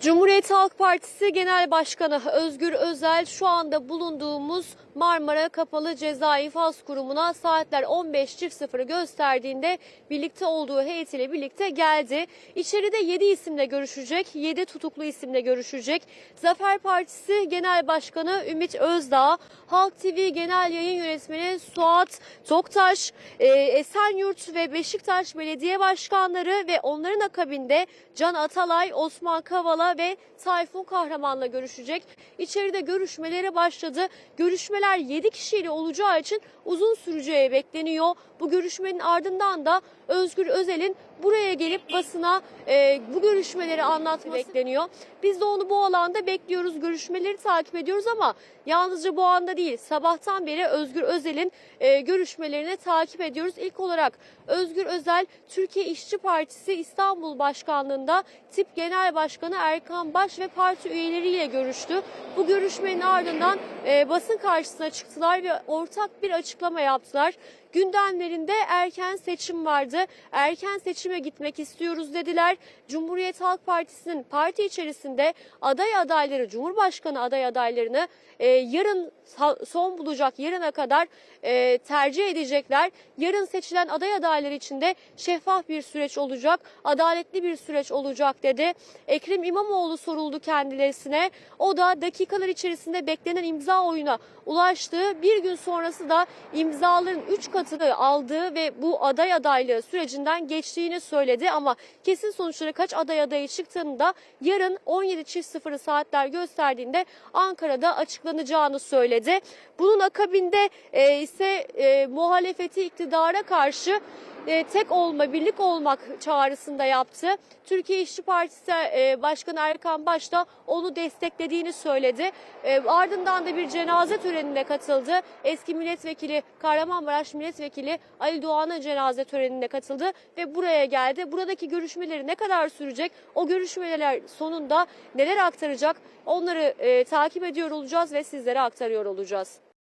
Cumhuriyet Halk Partisi Genel Başkanı Özgür Özel şu anda bulunduğumuz Marmara Kapalı Ceza İnfaz Kurumu'na saatler 15.00'ı gösterdiğinde birlikte olduğu heyetiyle birlikte geldi. İçeride 7 isimle görüşecek, 7 tutuklu isimle görüşecek. Zafer Partisi Genel Başkanı Ümit Özdağ, Halk TV Genel Yayın Yönetmeni Suat Toktaş, e, Esenyurt ve Beşiktaş Belediye Başkanları ve onların akabinde Can Atalay, Osman Kavala ve Tayfun Kahraman'la görüşecek. İçeride görüşmelere başladı. Görüşmeler 7 kişiyle olacağı için uzun süreceği bekleniyor. Bu görüşmenin ardından da Özgür Özel'in buraya gelip basına e, bu görüşmeleri anlatması bekleniyor. Biz de onu bu alanda bekliyoruz. Görüşmeleri takip ediyoruz ama yalnızca bu anda değil. Sabahtan beri Özgür Özel'in e, görüşmelerini takip ediyoruz. İlk olarak Özgür Özel Türkiye İşçi Partisi İstanbul Başkanlığında tip Genel Başkanı Erkan Baş ve parti üyeleriyle görüştü. Bu görüşmenin ardından e, basın karşısına çıktılar ve ortak bir açıklama yaptılar. Gündemlerinde erken seçim vardı. Erken seçime gitmek istiyoruz dediler. Cumhuriyet Halk Partisi'nin parti içerisinde aday adayları, Cumhurbaşkanı aday adaylarını e, yarın son bulacak yarına kadar e, tercih edecekler. Yarın seçilen aday adayları için de şeffaf bir süreç olacak, adaletli bir süreç olacak dedi. Ekrem İmamoğlu soruldu kendilerine. O da dakikalar içerisinde beklenen imza oyuna ulaştığı bir gün sonrası da imzaların 3 katını aldığı ve bu aday adaylığı sürecinden geçtiğini söyledi ama kesin sonuçları kaç aday adayı çıktığını da yarın 17.00 saatler gösterdiğinde Ankara'da açıklanacağını söyledi. Bunun akabinde e, ise e, muhalefeti iktidara karşı e, tek olma, birlik olmak çağrısında yaptı. Türkiye İşçi Partisi e, Başkanı Erkan Baş da onu desteklediğini söyledi. E, ardından da bir cenaze törenine katıldı. Eski milletvekili Kahramanmaraş milletvekili Ali Doğan'ın cenaze törenine katıldı ve buraya geldi. Buradaki görüşmeleri ne kadar sürecek? O görüşmeler sonunda neler aktaracak? Onları takip ediyor olacağız ve sizlere aktarıyor olacağız.